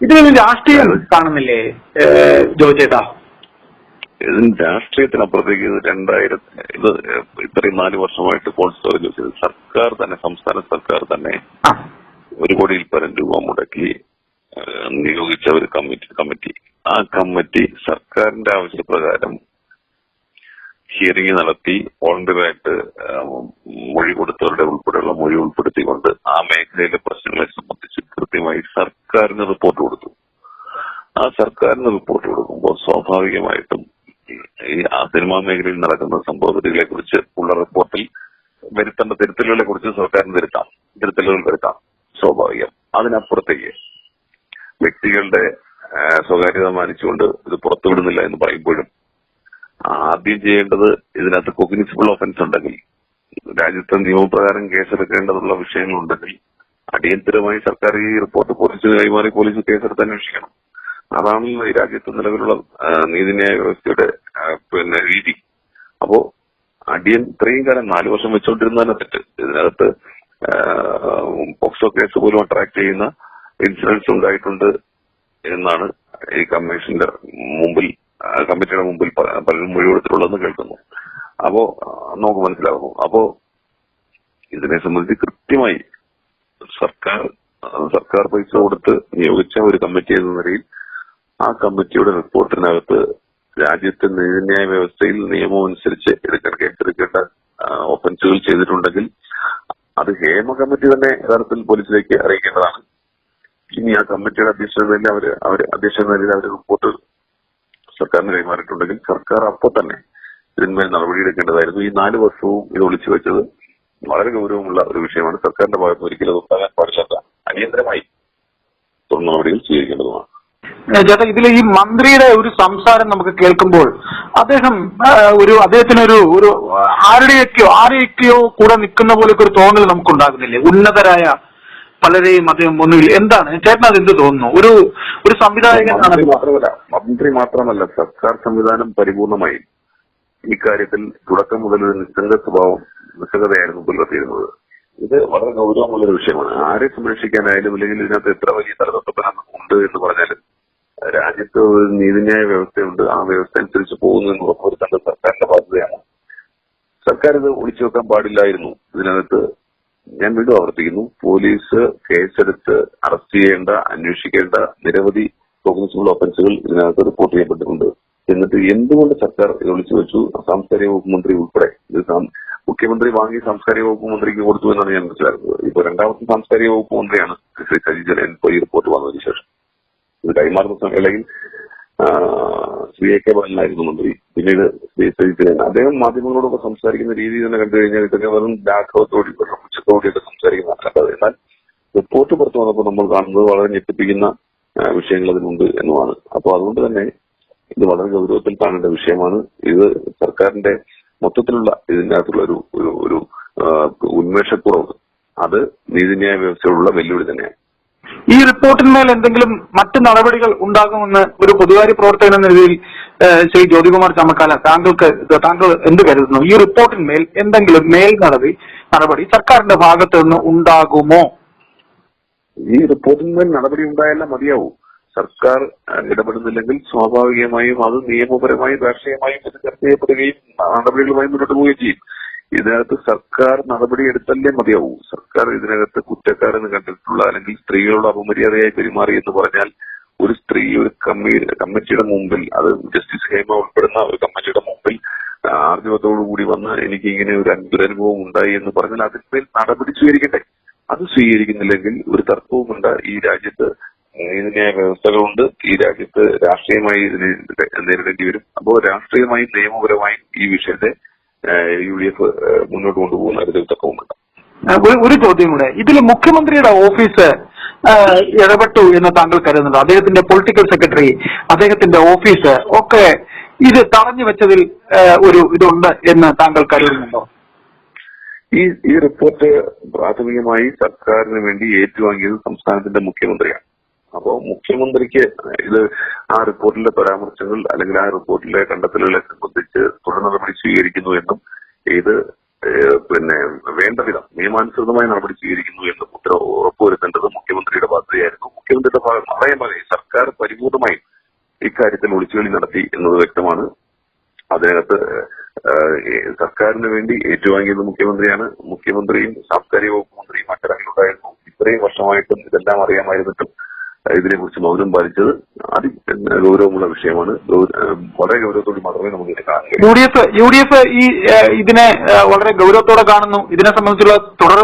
ഇതിലൊരു രാഷ്ട്രീയം കാണുന്നില്ലേ ജോ ജോയ് ചേട്ടാ ഇതിന് രാഷ്ട്രീയത്തിനപ്പുറത്തേക്ക് രണ്ടായിരത്തി ഇത് ഇത്രയും നാല് വർഷമായിട്ട് കോൾഡ് സ്റ്റോറേജ് വെച്ചത് സർക്കാർ തന്നെ സംസ്ഥാന സർക്കാർ തന്നെ ഒരു കോടിയിൽ പരം രൂപ മുടക്കി നിയോഗിച്ച ഒരു കമ്മിറ്റി കമ്മിറ്റി. ആ കമ്മിറ്റി സർക്കാരിന്റെ ആവശ്യപ്രകാരം ഹിയറിംഗ് നടത്തി വോളണ്ടിയറായിട്ട് മൊഴി കൊടുത്തവരുടെ ഉൾപ്പെടെയുള്ള മൊഴി ഉൾപ്പെടുത്തിക്കൊണ്ട് ആ മേഖലയിലെ പ്രശ്നങ്ങളെ കൃത്യമായി സർക്കാരിന് റിപ്പോർട്ട് കൊടുത്തു. ആ സർക്കാരിന് റിപ്പോർട്ട് കൊടുക്കുമ്പോൾ സ്വാഭാവികമായിട്ടും ഈ സിനിമാ മേഖലയിൽ നടക്കുന്ന സംഭവഗതികളെ കുറിച്ച് ഉള്ള റിപ്പോർട്ടിൽ വരുത്തേണ്ട തിരുത്തലുകളെ കുറിച്ച് സർക്കാരിന് തിരുത്താം തിരുത്തലുകൾ വരുത്താം. സ്വാഭാവികം. അതിനപ്പുറത്തേക്ക് വ്യക്തികളുടെ സ്വകാര്യത മാനിച്ചുകൊണ്ട് ഇത് പുറത്തുവിടുന്നില്ല എന്ന് പറയുമ്പോഴും ആദ്യം ചെയ്യേണ്ടത് ഇതിനകത്ത് കൊഗ്നിസിബിൾ ഒഫൻസ് ഉണ്ടെങ്കിൽ രാജ്യത്തെ നിയമപ്രകാരം കേസെടുക്കേണ്ടതുള്ള വിഷയങ്ങളുണ്ടെങ്കിൽ അടിയന്തരമായി സർക്കാർ ഈ റിപ്പോർട്ട് പോലീസിന് കൈമാറി പോലീസ് കേസെടുത്ത് അന്വേഷിക്കണം. അതാണ് ഈ രാജ്യത്ത് നിലവിലുള്ള നീതിന്യായ വ്യവസ്ഥയുടെ പിന്നെ രീതി. അപ്പോ അടിയൻ ഇത്രയും കാലം നാല് വർഷം വെച്ചുകൊണ്ടിരുന്നതന്നെ തെറ്റ് ഇതിനകത്ത് പോക്സോ കേസ് പോലും അട്രാക്ട് ചെയ്യുന്ന ഇൻസിഡൻസ് ഉണ്ടായിട്ടുണ്ട് എന്നാണ് ഈ കമ്മീഷന്റെ മുമ്പിൽ കമ്മിറ്റിയുടെ മുമ്പിൽ പലരും മൊഴി കൊടുത്തിട്ടുള്ളതെന്ന് കേൾക്കുന്നു. അപ്പോ നമുക്ക് മനസ്സിലാകുന്നു. അപ്പോ ഇതിനെ സംബന്ധിച്ച് കൃത്യമായി സർക്കാർ സർക്കാർ പൈസ കൊടുത്ത് നിയോഗിച്ച ഒരു കമ്മിറ്റി എന്ന നിലയിൽ ആ കമ്മിറ്റിയുടെ റിപ്പോർട്ടിനകത്ത് രാജ്യത്തെ നീതിന്യായ വ്യവസ്ഥയിൽ നിയമം അനുസരിച്ച് എടുക്കാൻ കേസെടുക്കേണ്ട ഒഫൻസുകൾ ചെയ്തിട്ടുണ്ടെങ്കിൽ അത് ഹേമ കമ്മിറ്റി തന്നെ യഥാർത്ഥത്തിൽ പോലീസിലേക്ക് അറിയിക്കേണ്ടതാണ്. ഇനി ആ കമ്മിറ്റിയുടെ അധ്യക്ഷതയിൽ അവർ അവർ അധ്യക്ഷ നിലയിൽ അവർ റിപ്പോർട്ട് സർക്കാരിന് കൈമാറിയിട്ടുണ്ടെങ്കിൽ സർക്കാർ അപ്പോൾ തന്നെ ഇതിന്മേൽ നടപടിയെടുക്കേണ്ടതായിരുന്നു. ഈ നാല് വർഷവും ഇത് ഒളിച്ചു വെച്ചത് വളരെ ഗൗരവമുള്ള ഒരു വിഷയമാണ്. സർക്കാരിന്റെ ഭാഗത്ത് ഒരിക്കലും ഉണ്ടാകാൻ പാടില്ലാത്ത അടിയന്തരമായി തുടർ നടപടികൾ സ്വീകരിക്കേണ്ടതുമാണ്. ചേട്ടാ ഇതിൽ ഈ മന്ത്രിയുടെ ഒരു സംസാരം നമുക്ക് കേൾക്കുമ്പോൾ അദ്ദേഹം ഒരു അദ്ദേഹത്തിനൊരു ഒരു ആരുടെയൊക്കെയോ ആരെയൊക്കെയോ കൂടെ നിൽക്കുന്ന പോലൊക്കെ ഒരു തോന്നൽ നമുക്ക് ഉണ്ടാകുന്നില്ലേ ഉന്നതരായ പലരെയും അദ്ദേഹം മുന്നിൽ. എന്താണ്? ചേട്ടൻ അത് എന്ത് തോന്നുന്നു? ഒരു ഒരു മാത്രമല്ല മന്ത്രി മാത്രമല്ല സർക്കാർ സംവിധാനം പരിപൂർണമായും ഇക്കാര്യത്തിൽ തുടക്കം മുതൽ ഒരു നിസ്സംഗ സ്വഭാവം നിസ്സംഗതയായിരുന്നു പുലർത്തിയിരുന്നത് ഇത് വളരെ ഗൗരവമുള്ള ഒരു വിഷയമാണ്. ആരെ സംരക്ഷിക്കാനായാലും അല്ലെങ്കിൽ ഇതിനകത്ത് എത്ര വലിയ തലതൊട്ടപ്പന ഉണ്ട് എന്ന് പറഞ്ഞാലും രാജ്യത്ത് ഒരു നീതിന്യായ വ്യവസ്ഥയുണ്ട്. ആ വ്യവസ്ഥ അനുസരിച്ച് പോകുന്നു എന്ന് ഉറപ്പുവരുത്തേണ്ട സർക്കാരിന്റെ ബാധ്യതയാണ്. സർക്കാർ ഇത് ഒളിച്ചു വെക്കാൻ പാടില്ലായിരുന്നു. ഇതിനകത്ത് ഞാൻ വീണ്ടും ആവർത്തിക്കുന്നു. പോലീസ് കേസെടുത്ത് അറസ്റ്റ് ചെയ്യേണ്ട അന്വേഷിക്കേണ്ട നിരവധി കോഗ്നിസിബിൾ ഒഫൻസുകൾ ഇതിനകത്ത് റിപ്പോർട്ട് ചെയ്യപ്പെട്ടിട്ടുണ്ട്. എന്നിട്ട് എന്തുകൊണ്ട് സർക്കാർ ഇത് വിളിച്ചു വെച്ചു? സാംസ്കാരിക വകുപ്പ് മന്ത്രി ഉൾപ്പെടെ ഇത് മുഖ്യമന്ത്രി വാങ്ങി സാംസ്കാരിക വകുപ്പ് മന്ത്രിക്ക് കൊടുത്തു എന്നാണ് ഞാൻ മനസ്സിലാക്കുന്നത്. ഇപ്പൊ രണ്ടാമത്തെ സാംസ്കാരിക വകുപ്പ് മന്ത്രിയാണ് ശ്രീ സജി ജലൻ പോയി ഈ റിപ്പോർട്ട് വന്നതിന് ശേഷം. ഇത് കൈമാറുന്ന ആ, ശ്രീ എ കെ ബാലനായിരുന്നു മന്ത്രി. പിന്നീട് ശ്രീ സജി ജലൻ അദ്ദേഹം മാധ്യമങ്ങളോടൊക്കെ സംസാരിക്കുന്ന രീതി തന്നെ കണ്ടു കഴിഞ്ഞാൽ ഇതൊക്കെ വെറും ലാഘവത്തോടി വെറും ഉച്ചത്തോടെയൊക്കെ സംസാരിക്കുന്ന അല്ലാതെ എന്നാൽ റിപ്പോർട്ട് പുറത്തു വന്നപ്പോൾ നമ്മൾ കാണുന്നത് വളരെ ഞെട്ടിപ്പിക്കുന്ന വിഷയങ്ങൾ അതിനുണ്ട് എന്നുമാണ്. അപ്പോൾ അതുകൊണ്ട് തന്നെ ഇത് വളരെ ഗൗരവത്തിൽ കാണേണ്ട വിഷയമാണ്. ഇത് സർക്കാരിന്റെ മൊത്തത്തിലുള്ള ഇതിനകത്തുള്ള ഒരു ഒരു ഒരു ഉന്മേഷക്കുറവ്. അത് നീതിന്യായ വ്യവസ്ഥയോടുള്ള വെല്ലുവിളി തന്നെയാണ്. ഈ റിപ്പോർട്ടിന്മേൽ എന്തെങ്കിലും മറ്റ് നടപടികൾ ഉണ്ടാകുമെന്ന് ഒരു പൊതുകാര്യ പ്രവർത്തകൻ എന്ന നിലയിൽ ശ്രീ ജ്യോതികുമാർ ചമക്കാല താങ്കൾക്ക് താങ്കൾ എന്ത് കരുതുന്നു? ഈ റിപ്പോർട്ടിന്മേൽ എന്തെങ്കിലും മേൽ നടപടി നടപടി സർക്കാരിന്റെ ഭാഗത്ത് നിന്ന് ഉണ്ടാകുമോ? ഈ റിപ്പോർട്ടിന്മേൽ നടപടി ഉണ്ടായാലും മതിയാവൂ. സർക്കാർ ഇടപെടുന്നില്ലെങ്കിൽ സ്വാഭാവികമായും അത് നിയമപരമായും രാഷ്ട്രീയമായും ഇത് ചർച്ച ചെയ്യപ്പെടുകയും നടപടികളുമായി മുന്നോട്ട് പോവുകയും ചെയ്യും. ഇതിനകത്ത് സർക്കാർ നടപടി എടുത്തല്ലേ മതിയാവൂ. സർക്കാർ ഇതിനകത്ത് കുറ്റക്കാരെന്ന് കണ്ടിട്ടുള്ള അല്ലെങ്കിൽ സ്ത്രീകളോട് അപമര്യാദയായി പെരുമാറി എന്ന് പറഞ്ഞാൽ ഒരു സ്ത്രീ ഒരു കമ്മി കമ്മിറ്റിയുടെ മുമ്പിൽ അത് ജസ്റ്റിസ് ഹേമ ഉൾപ്പെടുന്ന ഒരു കമ്മിറ്റിയുടെ മുമ്പിൽ ആർജവത്തോടു കൂടി വന്ന് എനിക്ക് ഇങ്ങനെ ഒരു ദുരനുഭവം ഉണ്ടായി എന്ന് പറഞ്ഞാൽ അതിന്മേൽ നടപടി സ്വീകരിക്കട്ടെ. അത് സ്വീകരിക്കുന്നില്ലെങ്കിൽ ഒരു തർക്കവുമുണ്ട് ഈ രാജ്യത്ത്. നീതിന്യായ വ്യവസ്ഥകളുണ്ട്. ഈ രാജ്യത്ത് രാഷ്ട്രീയമായി ഇതിനെ നേരിടേണ്ടി വരും. അപ്പോൾ രാഷ്ട്രീയമായും നിയമപരമായും ഈ വിഷയത്തെ യു ഡി എഫ് മുന്നോട്ട് കൊണ്ടുപോകുന്ന ഒരു തർക്കവുമുണ്ട് ഒരു- ഒരു ചോദ്യം കൂടെ. ഇതിൽ മുഖ്യമന്ത്രിയുടെ ഓഫീസ് ഇടപെട്ടു എന്ന് താങ്കൾ കരുതുന്നത് അദ്ദേഹത്തിന്റെ പൊളിറ്റിക്കൽ സെക്രട്ടറി അദ്ദേഹത്തിന്റെ ഓഫീസ് ഒക്കെ ഇത് തടഞ്ഞു വെച്ചതിൽ ഒരു ഇതുണ്ട് എന്ന് താങ്കൾ കരുതുന്നുണ്ടോ? ഈ ഈ റിപ്പോർട്ട് പ്രാഥമികമായി സർക്കാരിന് വേണ്ടി ഏറ്റുവാങ്ങിയത് സംസ്ഥാനത്തിന്റെ മുഖ്യമന്ത്രിയാണ്. അപ്പോ മുഖ്യമന്ത്രിക്ക് ഇത് ആ റിപ്പോർട്ടിലെ പരാമർശങ്ങൾ അല്ലെങ്കിൽ ആ റിപ്പോർട്ടിലെ കണ്ടെത്തലുകളെ സംബന്ധിച്ച് തുടർ നടപടി സ്വീകരിക്കുന്നു എന്നും ഇത് പിന്നെ വേണ്ട വിധം നിയമാനുസൃതമായ നടപടി സ്വീകരിക്കുന്നു എന്ന് ഉറപ്പുവരുത്തേണ്ടത് മുഖ്യമന്ത്രിയുടെ ബാധ്യതയായിരുന്നു മുഖ്യമന്ത്രിയുടെ ഭാഗം പറയും സർക്കാർ പരിപൂർണമായും ഇക്കാര്യത്തിൽ ഒളിച്ചുകളി നടത്തി എന്നത് വ്യക്തമാണ്. അതിനകത്ത് സർക്കാരിന് വേണ്ടി ഏറ്റുവാങ്ങിയത് മുഖ്യമന്ത്രിയാണ്. മുഖ്യമന്ത്രിയും സാംസ്കാരിക വകുപ്പ് മന്ത്രിയും മറ്റൊരാളിലുണ്ടായിരുന്നു ഇത്രയും വർഷമായിട്ടും ഇതെല്ലാം അറിയാമായിരുന്നിട്ടും ഇതിനെക്കുറിച്ച് മൗനം പാലിച്ചത് അതി ഗൗരവമുള്ള വിഷയമാണ്. വളരെ ഗൗരവത്തോടെ മാത്രമേ നമുക്ക് ഇതിനെ കാണാൻ U D F U D F ഈ ഇതിനെ വളരെ ഗൗരവത്തോടെ കാണുന്നു. ഇതിനെ സംബന്ധിച്ചുള്ള തുടർ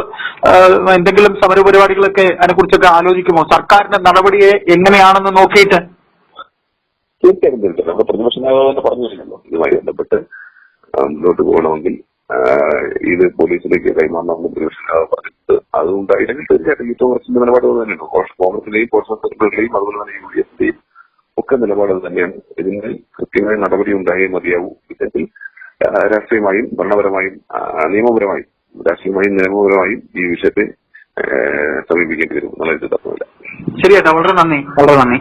എന്തെങ്കിലും സമരപരിപാടികളൊക്കെ അതിനെക്കുറിച്ചൊക്കെ ആലോചിക്കുമോ? സർക്കാരിന്റെ നടപടിയെ എങ്ങനെയാണെന്ന് നോക്കിയിട്ട്? തീർച്ചയായും തീർച്ചയായും നമ്മുടെ പ്രതിപക്ഷ നേതാവ് തന്നെ പറഞ്ഞു കഴിഞ്ഞല്ലോ ഇതുമായി ബന്ധപ്പെട്ട് മുന്നോട്ട് പോകണമെങ്കിൽ ഇത് പോലീസിലേക്ക് കൈമാറണമെന്ന് പ്രതിപക്ഷ നേതാവ് പറഞ്ഞിട്ട് അതുകൊണ്ടായില്ലെങ്കിൽ തീർച്ചയായിട്ടും ഏറ്റവും കോൺഗ്രസിന്റെ നിലപാട് തന്നെയാണ് കോൺഗ്രസ് കോൺഗ്രസിന്റെയും കോൺഗ്രസ് സെക്രട്ടറിയുടെയും അതുപോലെ തന്നെ യു ഡി എഫിന്റെയും ഒക്കെ നിലപാട് തന്നെയാണ്. ഇതിന് കൃത്യമായ നടപടി ഉണ്ടായേ മതിയാവൂ. ഇല്ലെങ്കിൽ രാഷ്ട്രീയമായും ഭരണപരമായും നിയമപരമായും രാഷ്ട്രീയമായും നിയമപരമായും ഈ വിഷയത്തെ സമീപിക്കേണ്ടി വരും. എന്നുള്ള തത്വമില്ല ശരിയേട്ടാ വളരെ നന്ദി. വളരെ നന്ദി.